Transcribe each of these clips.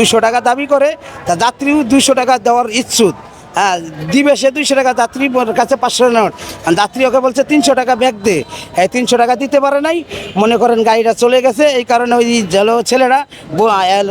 দুশো টাকা দাবি করে তা যাত্রীও দুইশো টাকা দেওয়ার ইচ্ছুক। হ্যাঁ দিবে সে দুইশো টাকা যাত্রী কাছে পাঁচশো নোট। যাত্রী ওকে বলছে, তিনশো টাকা ব্যাগ দে। এই তিনশো টাকা দিতে পারে নাই। মনে করেন গাড়িটা চলে গেছে, এই কারণে ওই জেলো ছেলেরা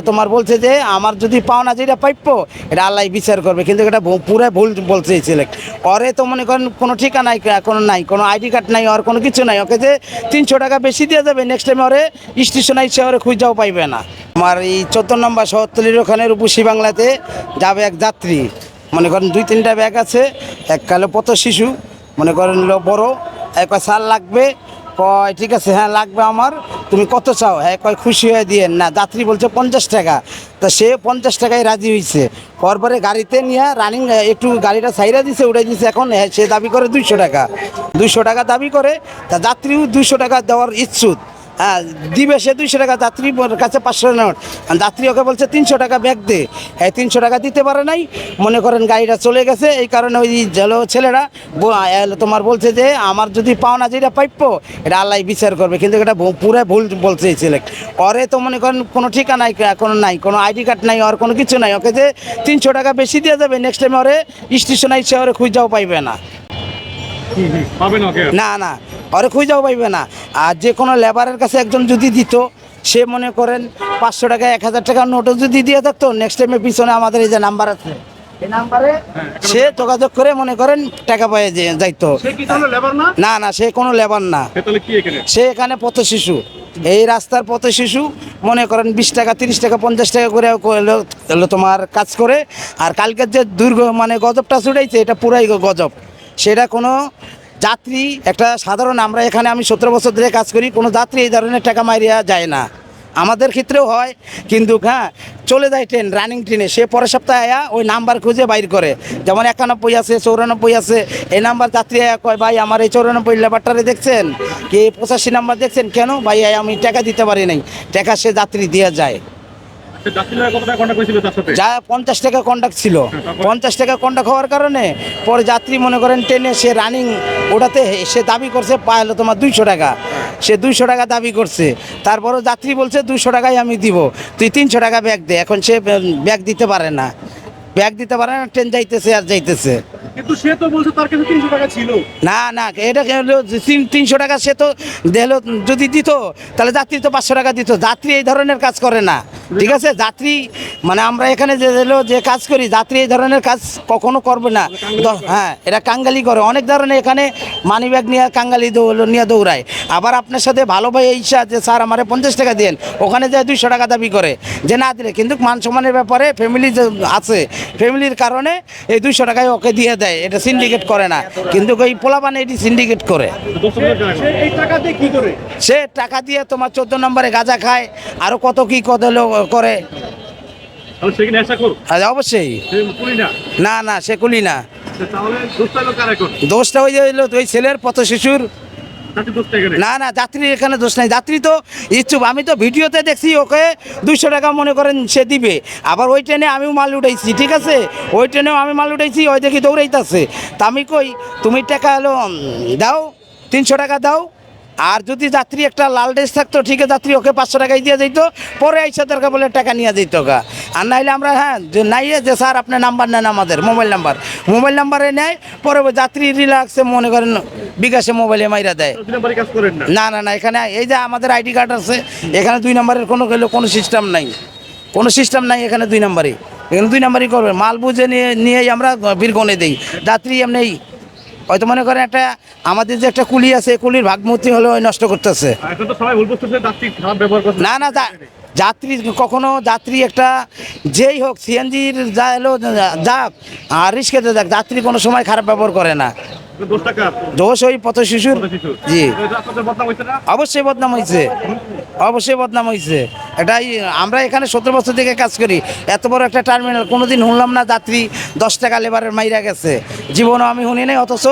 তোমার বলছে যে, আমার যদি পাওনা যেটা পাইপ্য এটা আল্লাহ বিচার করবে। কিন্তু এটা পুরো ভুল বলছে এই ছেলে ওরে তো মনে করেন কোনো ঠিকানা নাই, কোনো নাই, কোনো আইডি কার্ড নাই, আর কোনো কিছু নাই। ওকে যে তিনশো টাকা বেশি দিয়ে যাবে নেক্সট টাইম ওরে স্টেশন আইসে ওরে খুঁজাও পাইবে না। আমার এই চোদ্দ নম্বর শহরতলির ওখানে রূপসী বাংলাতে যাবে এক যাত্রী। মনে করেন দুই তিনটা ব্যাগ আছে, এক কালো পত শিশু, মনে করেন বড়, এক কয় সার লাগবে? কয়, ঠিক আছে হ্যাঁ লাগবে আমার, তুমি কত চাও? হ্যাঁ কয়, খুশি হয়ে দিয়ে, না, যাত্রী বলছে পঞ্চাশ টাকা। তা সে পঞ্চাশ টাকায় রাজি হয়েছে পরপরে গাড়িতে নিয়ে রানিং একটু গাড়িটা সাইরা দিছে উড়ে দিছে। এখন সে দাবি করে দুইশো টাকা। দুইশো টাকা দাবি করে, তা যাত্রীও দুইশো টাকা দেওয়ার ইচ্ছুক। হ্যাঁ দিবে সে দুইশো টাকা যাত্রী কাছে পাঁচশো নোট। যাত্রী ওকে বলছে তিনশো টাকা ব্যাগ দে। এই তিনশো টাকা দিতে পারে নাই। মনে করেন গাড়িটা চলে গেছে এই কারণে ওই জেলো ছেলেরা। তোমার বলছে যে আমার যদি পাওনা যেটা পাইপ্য এটা আল্লাহ বিচার করবে। কিন্তু এটা পুরো ভুল বলছে এই ছেলে। ওরে তো মনে করেন কোনো ঠিকানা নাই কোনো নাই কোনো আইডি কার্ড নাই আর কোনো কিছু নাই। ওকে যে তিনশো টাকা বেশি দিয়ে যাবে নেক্সট টাইম ওরে স্টেশন আইসে ওরে খুঁজাও পাইবে না। না না। ওরে খুঁজেও পাইবে না। আর যে কোনো লেবারের কাছে একজন যদি দিত সে মনে করেন পাঁচশো টাকা এক হাজার টাকার নোটও যদি দিয়ে থাকতো নেক্সট টাইমে পিছনে আমাদের এই যে নাম্বার আছে এই নাম্বারে সে যোগাযোগ করে মনে করেন টাকা পায়ে যাইতো। না? না সে কোনো লেবার না। সে এখানে? পথ শিশু। এই রাস্তার পথে শিশু মনে করেন বিশ টাকা তিরিশ টাকা পঞ্চাশ টাকা করে তোমার কাজ করে। আর কালকের যে দুর্গ মানে গজবটা ছুটাইছে এটা পুরাই গজব। সেটা কোনো যাত্রী, একটা সাধারণ আমরা এখানে আমি সতেরো বছর ধরে কাজ করি, কোনো যাত্রী এই ধরনের টাকা মারিয়া যায় না। আমাদের ক্ষেত্রেও হয়, কিন্তু হ্যাঁ চলে যায় ট্রেন রানিং ট্রেনে। সে পরের সপ্তাহে আয়া ওই নাম্বার খুঁজে বাইর করে। যেমন একানব্বই আছে, চৌরানব্বই আছে, এই নাম্বার যাত্রী আয়া কয়, ভাই, আমার এই চৌরানব্বই লেবারটারে দেখছেন? কি পঁচাশি নাম্বার দেখছেন? কেন? ভাই, আমি টাকা দিতে পারি নাই। টাকা সে যাত্রী দিয়ে যায়। যা পঞ্চাশ টাকা কন্ডাক্ট ছিল। পঞ্চাশ টাকা কন্ডাক্ট হওয়ার কারণে পরে যাত্রী মনে করেন ট্রেনে সে রানিং ওটাতে সে দাবি করছে পাইলো তোমার দুইশো টাকা। সে দুইশো টাকা দাবি করছে। তারপরও যাত্রী বলছে দুইশো টাকাই আমি দিব। তুই তিনশো টাকা ব্যাগ দে। এখন সে ব্যাগ দিতে পারে না। ব্যাগ দিতে পারে না ট্রেন যাইতেছে আর যাইতেছে। কিন্তু সে তো বলছে তার কাছে তিনশো টাকা ছিল। না না এটা হলো তিনশো টাকা সে তো দেখল যদি দিত তাহলে যাত্রী তো পাঁচশো টাকা দিত। যাত্রী এই ধরনের কাজ করে না। ঠিক আছে যাত্রী মানে আমরা এখানে যে যে কাজ করি যাত্রী এই ধরনের কাজ কখনো করবে না। হ্যাঁ এটা কাঙ্গালি করে। অনেক ধরনের এখানে মানি ব্যাগ নিয়ে কাঙ্গালি নিয়ে দৌড়ায়। আবার আপনার সাথে ভালো ভাই ইচ্ছা যে স্যার আমারে পঞ্চাশ টাকা দেন ওখানে যায় দুইশো টাকা দাবি করে যে না দিলে। কিন্তু মান সম্মানের ব্যাপারে ফ্যামিলি যে আছে ফ্যামিলির কারণে এই দুইশো টাকায় ওকে দিয়ে দেয়। এটা সিন্ডিকেট করে না। কিন্তু ওই পোলাপানে এটি সিন্ডিকেট করে। সে টাকা দিয়ে কি করে? সে টাকা দিয়ে তোমার চোদ্দ নম্বরে গাঁজা খায়। আরও কত কী কত লোক করে। আর অবশ্যই। না? না সে কুলি না। দোষটা ওই যে ওই ছেলের পথ শিশুর। না না যাত্রীর এখানে দোষ নাই। যাত্রী তো ইচ্ছুক। আমি তো ভিডিওতে দেখছি ওকে দুইশো টাকা মনে করেন সে দিবে। আবার ওই ট্রেনে আমিও মাল উঠাইছি ঠিক আছে? ওই ট্রেনেও আমি মাল উঠাইছি ওই দেখি দৌড়াইতেছে। তা আমি কই তুমি টাকা হলো দাও তিনশো টাকা দাও। আর যদি যাত্রী একটা লাল ড্রেস থাকতো ঠিক আছে যাত্রী ওকে পাঁচশো টাকায় দিয়ে দিত পরে আইসা দরকার বলে টাকা নিয়ে দিত গা। আর নাইলে আমরা হ্যাঁ যে নাইয়ে যে স্যার আপনার নাম্বার নেন আমাদের মোবাইল নাম্বার। মোবাইল নাম্বারে নেয় পরে যাত্রী রিল্যাক্সে মনে করেন বিকাশে মোবাইলে মাইরা দেয়। নম্বরে না? না না না এখানে এই যে আমাদের আইডি কার্ড আছে এখানে দুই নম্বরের কোনো গেলে কোনো সিস্টেম নাই। কোনো সিস্টেম নাই এখানে দুই নম্বরই এখানে দুই নম্বরই করবে। মাল বুঝে নিয়ে নিয়েই আমরা বীরগণে দিই। যাত্রী এমনি হয়তো মনে করেন একটা আমাদের যে একটা কুলি আছে কুলির ভাগমূর্তি হলে ওই নষ্ট করতেছে। না না যাত্রী কখনো যাত্রী একটা যেই হোক সিএনজির যা এলো যাক আর রিস্কেতে যাক যাত্রী কোনো সময় খারাপ ব্যবহার করে না। দোষ ওই পথ শিশুর? জি। হয়েছে না? অবশ্যই বদনাম হয়েছে অবশ্যই বদনাম হয়েছে এটাই আমরা এখানে সতেরো বছর থেকে কাজ করি। এত বড় একটা টার্মিনাল কোনোদিন শুনলাম না যাত্রী দশ টাকা লেবারের মাইরা গেছে। জীবনও আমি শুনি নাই অথচ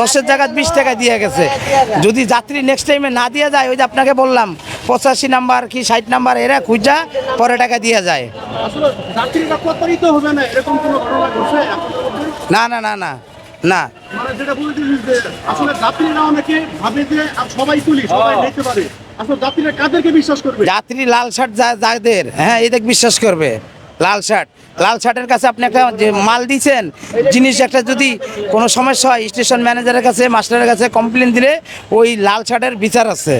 দশের জায়গায় বিশ টাকা দিয়ে গেছে। যদি যাত্রী নেক্সট টাইমে না দিয়ে যায় ওই যে আপনাকে বললাম পঁচাশি নাম্বার কি ষাট নাম্বার এরা খুঁজা পরে টাকা দিয়ে যায়। না না না না। না। মানে যাত্রী লাল শার্ট যা যাদের হ্যাঁ এদের বিশ্বাস করবে লাল শার্ট। লাল শার্টের কাছে আপনি একটা যে মাল দিয়েছেন জিনিস একটা যদি কোনো সমস্যা হয় স্টেশন ম্যানেজারের কাছে মাস্টারের কাছে কমপ্লেন দিলে ওই লাল শার্টের বিচার আছে।